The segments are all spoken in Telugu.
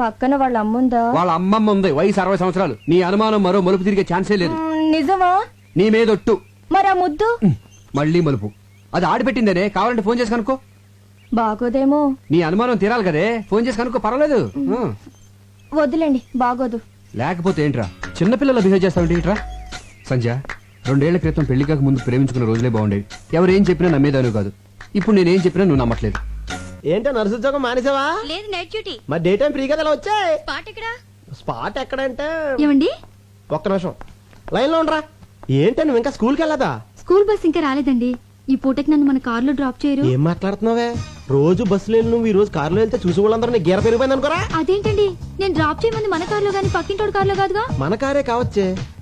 పక్కన వాళ్ళ అమ్ముందా వాళ్ళ అమ్మమ్మ ఉంది. వయసు అరవై సంవత్సరాలు. నీ అనుమానం మరో మలుపు తిరిగే ఛాన్సే లేదు. మ్, నిజమా? నీ మీదొట్టు. మరి ఆ ముద్దు? మళ్ళీ మలుపు. అది ఆడిపెట్టిందనే? కావాలంటే ఫోన్ చేసి కనుకో బాగోదేమో. నీ అనుమానం తీరాలి కదే. ఫోన్ చేసి కనుకో పర్వాలేదు. ఆ. వద్దులేండి బాగోదు. లేకపోతే ఏంట్రా? చిన్నపిల్లలు బిహేవ్ చేస్తావంటే ఏంట్రా? సంజ రెండేళ్ళ క్రితం పెళ్ళి కాక ముందు ప్రేమించుకున్న రోజులే బాగుండేవి. ఎవరేం చెప్పినా నమ్మేదాను కాదు. ఇప్పుడు నేనేం చెప్పినా నువ్వు నమ్మట్లేదు. ఏంటో నర్సు ఉద్యోగం మానేసావా? లేదు నైట్ డ్యూటీ మరి డే టైం ఫ్రీ కదా ఇలా వచ్చాయి? పాట ఎక్కడా? స్పాట్ ఎక్కడంటే? ఏమండి? ఒక్క నిమిషం. లైన్లో ఉండరా. ఏంటో నువ్వు ఇంకా స్కూల్కి వెళ్ళదా స్కూల్ బస్ ఇంకా రాలేదండి. ఈ పూటకి నన్ను మన కారులో డ్రాప్ చేయరు. ఏం మాట్లాడుతున్నావే? రోజు బస్సులో వెళ్ళి నువ్వు ఈ రోజు కారులో వెళ్తే చూసి వాళ్ళందరూ నీ గీర పెరిగిపోయింది అనుకోరా అదేంటండి? నేను డ్రాప్ చేయమంది మన కారులో గానీ పక్కింటోడు కారులో కాదుగా? మన కారే కావచ్చే.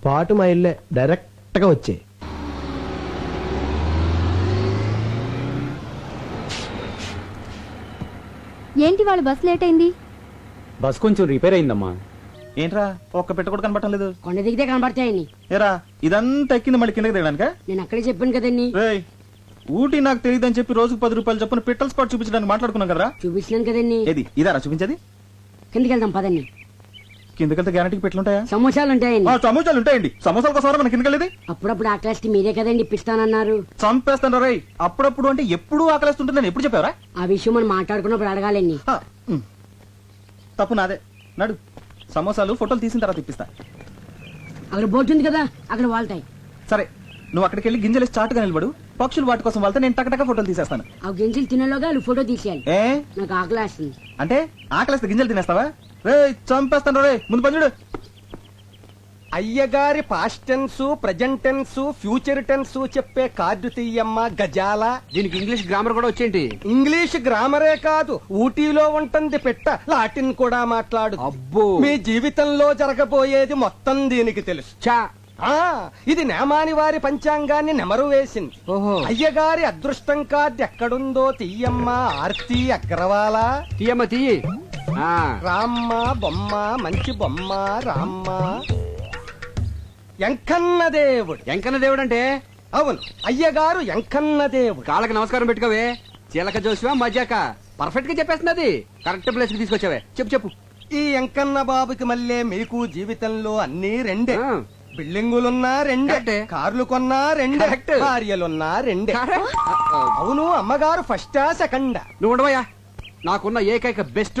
స్పాట్ మా ఇల్లే డైరెక్ట్గా వచ్చే. ఏంటి వాళ్ళ బస్ లేట్ అయింది? బస్ కొంచెం రిపేర్ అయిందమ్మా. ఏంట్రా ఒక్క పెట్ట కూడా కనబడటం లేదు? కొండ దిగితే కనబడతాయని. ఏరా ఇదంతా ఎక్కింది మళ్ళీ కిందకి దిగడానిక నేను అక్కడే చెప్పాను కదండి. రేయ్ ఊటీ నాకు తెలియదని చెప్పి రోజుకు పది రూపాయలు చొప్పున పిట్టల్ స్పాట్ చూపించడానికి మాట్లాడుకున్నాం కదరా? చూపించినాను కదండి. ఏది ఇదారా చూపించేది? కిందకి వెళ్దాం పదండి. కిందకెళ్తే గ్యారంటీకి పెట్లుంటాయా? సమోసాలు ఉంటాయండి సమోసాలు ఉంటాయండి సమోసాల కోసం మన కిందకెళ్ళేది అప్పుడప్పుడు ఆ క్లాస్కి మీరే కదండి ఇప్పిస్తానన్నారు. చంపేస్తాను రేయ్. అప్పుడప్పుడు అంటే ఎప్పుడు ఆకలిస్తుంటే నేను ఎప్పుడు చెప్పావరా? ఆ విషయం మనం మాట్లాడుకున్నప్పుడు అడగాలండి. తప్పు నాదే. నడు. సమోసాలు ఫోటోలు తీసిన తర్వాత ఇప్పిస్తా. అక్కడ బోట్ ఉంది కదా అక్కడ వాళ్తాయి. సరే నువ్వు అక్కడికి వెళ్ళి గింజలు చాటుగా నిలబడు. పక్షులు వాటి కోసం వెళ్తే నేను టకటక ఫోటోలు తీసేస్తాను. ఆ గింజలు తినేలోగా ఫోటో తీసేయాలి. నాకు ఆకలి అంటే ఆకలిస్తే గింజలు తినేస్తావా? రే చంపేస్తాను రే ముందు పని చూడు. అయ్యగారి past tense present tense future tense చెప్పే కార్డు తీయమ్మ గజాల. దీనికి ఇంగ్లీష్ గ్రామర్ కూడా వచ్చేంటి? ఇంగ్లీష్ గ్రామరే కాదు ఊటీలో ఉంటుంది పెట్ట లాటిన్ కూడా మాట్లాడు. అబ్బో. మీ జీవితంలో జరగబోయేది మొత్తం దీనికి తెలుసు. చా ఆ ఇది నేమాని వారి పంచాంగాన్ని నెమరు వేసింది. ఓహో. అయ్యగారి అదృష్టం కార్డు ఎక్కడుందో తీయమ్మ ఆర్తి అగ్రవాల. తీయమ్మ తీయి. రామ్మ బొమ్మ మంచి బొమ్మ రామ్మ. ఎంకన్న దేవుడు. ఎంకన్న దేవుడు అంటే అవును అయ్యగారు ఎంకన్న దేవుడు. కాళ్ళకి నమస్కారం పెట్టుకోవే. చిలక జోసివా మజాక పర్ఫెక్ట్గా చెప్పేస్తున్నది కరెక్ట్ ప్లేస్కి తీసుకొచ్చావే. చెప్పు చెప్పు. ఈ ఎంకన్న బాబుకి మళ్ళీ మీకు జీవితంలో అన్ని రెండే. బిల్డింగులున్నా రెండే. కార్లు కొన్నా రెండే. భార్యలున్నా రెండే. అవును అమ్మగారు ఫస్టా సెకండా నువ్వు ఉండవయ్యా. నాకున్న ఏకైక బెస్ట్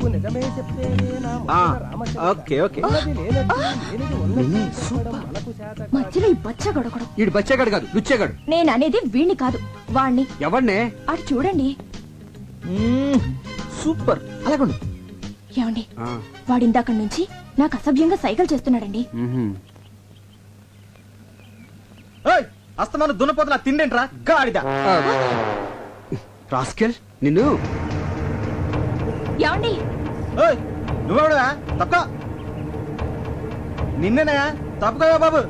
నువ్వు నిజమే నా ఆ. Okay okay. మధ్యలో ఈ ఈడు బచ్చేగాడు కాదు లుచ్చేగాడు. నేను అనేది వీణ్ణి కాదు వాణ్ణి. ఎవరినే అటు చూడండి. సూపర్. అలాగండు. ఏమండి? వాడిందాక నుంచి నాకు అసభ్యంగా సైకిల్ చేస్తున్నాడండి. ఏయ్, అస్తమాను దున్నపోతున్నా తిండేంట్రా? గాడిద. రాస్కెల్ నిన్ను? ఓయ్ నువ్వెవడా తప్ప నిన్నేనా తప్పుకోవా బాబు.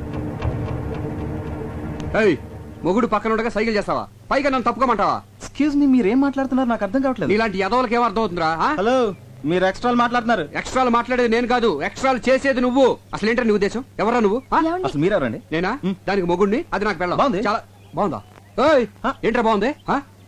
ఏయ్ మొగుడు పక్కన ఉండగా సైకిల్ చేస్తావా? పైగా నన్ను తప్పుకోమంటావా? ఎక్స్క్యూజ్ మీ మీరేం మాట్లాడుతున్నారు? నాకు అర్థం కావట్లేదు. నీలాంటి యదవులకి ఏం అర్థం అవుతుందిరా ఆ? హలో మీరు ఎక్స్ట్రా మాట్లాడుతున్నారు. ఎక్స్ట్రాలు మాట్లాడేది నేను కాదు ఎక్స్ట్రాలు చేసేది నువ్వు. అసలు ఏంటో నీ ఉద్దేశం? ఎవరా నువ్వు? ఆ? అసలు మీరెవరండి? నేనా? దానికి మొగుడిని అది నాకు పెళ్ళం. బాగుంది. చాలా బాగుందా? ఏయ్ ఆ? ఏంట్రా బాగుంది? ఆ?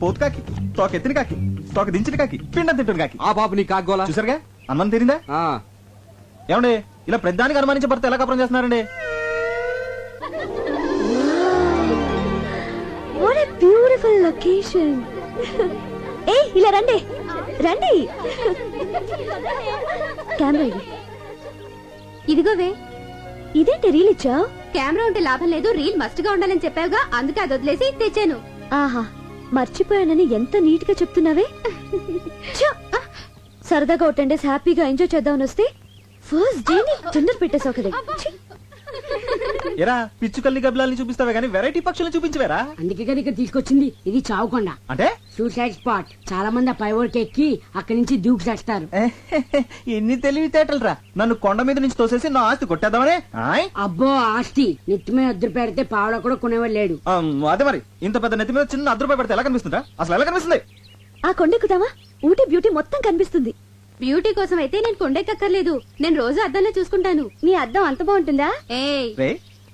పోతు కాకి తోక ఎత్తిన కాకి తోక దించిన కాకి పిండం తింటున్న కాకి. ఆ బాబు నీ కాగోలా చూసారుగా? అనుమానం తీరిందా? ఆ, ఏమండి ఇలా ప్రతిదానికి అనుమానించే భర్త ఎలా కపరం చేస్తున్నారండి? వాట్ బ్యూటిఫుల్ లొకేషన్ ఏయ్ ఇలా రండి. రండి. కెమెరా ఇది. ఇదిగోవే ఇదేంటి రీల్ ఇచ్చావు కెమెరా ఉంటే లాభం లేదు రీల్ మస్ట్గా ఉండాలని చెప్పావుగా అందుకే అది వదిలేసి తెచ్చాను. ఆహా. మర్చిపోయానని ఎంత నీట్గా చెప్తున్నావే! సరదాగా ఒక టెన్ డేస్ హ్యాపీగా ఎంజాయ్ చేద్దామని వస్తే ఫస్ట్ డే తొందర పెట్టేసావు కదా! ఎరా పిచ్చు కల్లి గబ్బలాల్ని చూపిస్తావే కానీ వెరైటీ పక్షులను చూపించవేరా? అందుకే కదా ఇక్కడ తీసుకొచ్చింది ఇది చావుకొండ. అంటే? Suicide spot. చాలా మంది ఆ పైవోర్కి ఎక్కి అక్కడి నుంచి దూకి చేస్తారు. ఎన్ని తెలివితేటలు రా నన్ను కొండ మీద నుంచి తోసేసి నా ఆస్తి కొట్టేద్దామనే? ఆయ్? అబ్బో ఆస్తి. నెత్తి మీద అద్దరు పెడితే పావడ కూడా కొనేవాడు లేడు. ఆ, అదే మరి. ఇంత పెద్ద నెత్తి మీద చిన్న రూపాయి పెడితే ఎలా కనిపిస్తుందా అసలు ఎలా కనిపిస్తుంది? ఆ కొండెక్కుదామా ఊటీ బ్యూటీ మొత్తం కనిపిస్తుంది. బ్యూటీ కోసం అయితే నేను కొండెక్కర్లేదు నేను రోజు అద్దంలో చూసుకుంటాను. నీ అద్దం అంత బాగుంటుందా? రే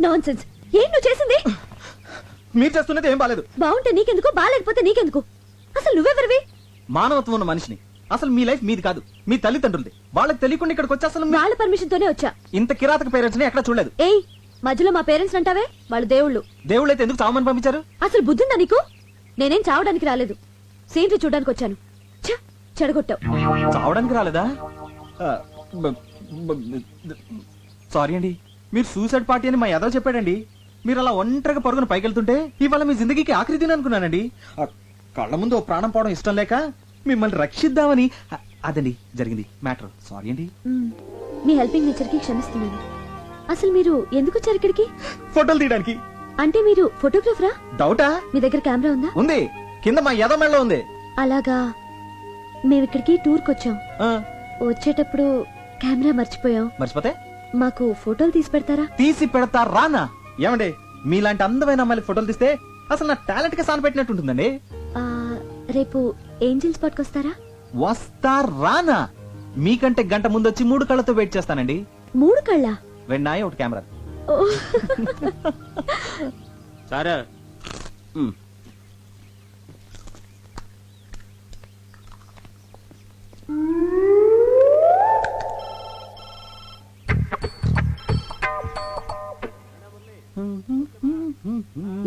నాన్ సెన్స్ ఏం నువ్వు చేసింది? మీరు చేస్తున్నది ఏం బాలేదు. బాగుంటే నీకెందుకు? బాగాలేకపోతే నీకెందుకు? అసలు నువ్వెవరివి? మానవత్వం ఉన్న మనిషిని. అసలు మీ లైఫ్ మీది కాదు. మీ తల్లిదండ్రులది. వాళ్ళకి తెలియకుండా ఇక్కడికి వచ్చి అసలు మీ- వాళ్ళ పర్మిషన్ తోనే వచ్చా. ఇంత కిరాతక పేరెంట్స్ని ఎక్కడ చూడలేదు. ఏయ్ మధ్యలో మా పేరెంట్స్ అంటావే? వాళ్ళు దేవుళ్ళు. దేవుళ్ళు అయితే ఎందుకు చావమని పంపించారు? అసలు బుద్ధిందా నీకు? నేనేం చావడానికి రాలేదు. సీన్లు చూడడానికి వచ్చాను. ఛ, చెడగొట్టావు. చావడానికి రాలేదా? సారీ అండి. మీరు సూసైడ్ పార్టీ అని మా ఎదవ చెప్పాడండి. మీరు అలా ఒంటరిగా పరుగున పైకెళ్తుంటే ఇవాళ మీ జిందగీకి ఆఖరి దిన అనుకున్నానండి. ఆ, కళ్ళ ముందు ఓ ప్రాణం పోవడం ఇష్టం లేక మిమ్మల్ని రక్షిద్దామని అదండి జరిగింది. మ్యాటర్. సారీ అండి. మ్, మీ హెల్పింగ్ నేచర్కి క్షమిస్తున్నాను. అసలు మీరు ఎందుకు వచ్చారు ఇక్కడికి? ఫోటోలు తీయడానికి. అంటే మీరు ఫోటోగ్రాఫరా? డౌటా? మీ దగ్గర కెమెరా ఉందా? ఉంది. కింద మా ఎదవ మెడలో ఉంది. అలాగా. మేము ఇక్కడికి టూర్కి వచ్చాం. ఆ, వచ్చేటప్పుడు కెమెరా మర్చిపోయాం. మర్చిపోతే? మాకు ఫోటోలు తీసి పెడతారా? తీసి పెడతా రానా? ఏమండి మీలాంటి అందమైన అమ్మాయిలు ఫోటోలు తీస్తే అసలు నా టాలెంట్కి సాన్ పెట్టినట్టు ఉంటుందండి. ఆ, రేపు ఏంజిల్ స్పాట్కి వస్తారా వస్తా రానా? మీకంటే గంట ముందు వచ్చి మూడు కళ్ళతో వెయిట్ చేస్తానండి. మూడు కళ్ళ? వెన్నాయి ఒకటి కెమెరా. సరే.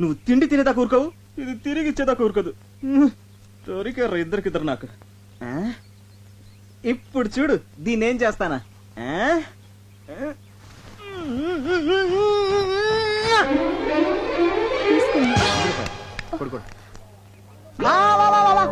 నువ్వు తిండి తినేదా కూరుకోవు ఇది తిరిగి ఇచ్చేదా కూరుకోదు దొరికారు ఇద్దరికిద్దరు నాకు? ఇప్పుడు చూడు దీన్ని ఏం చేస్తానా? పడుకోడు. లా, లా, లా, లా, లా.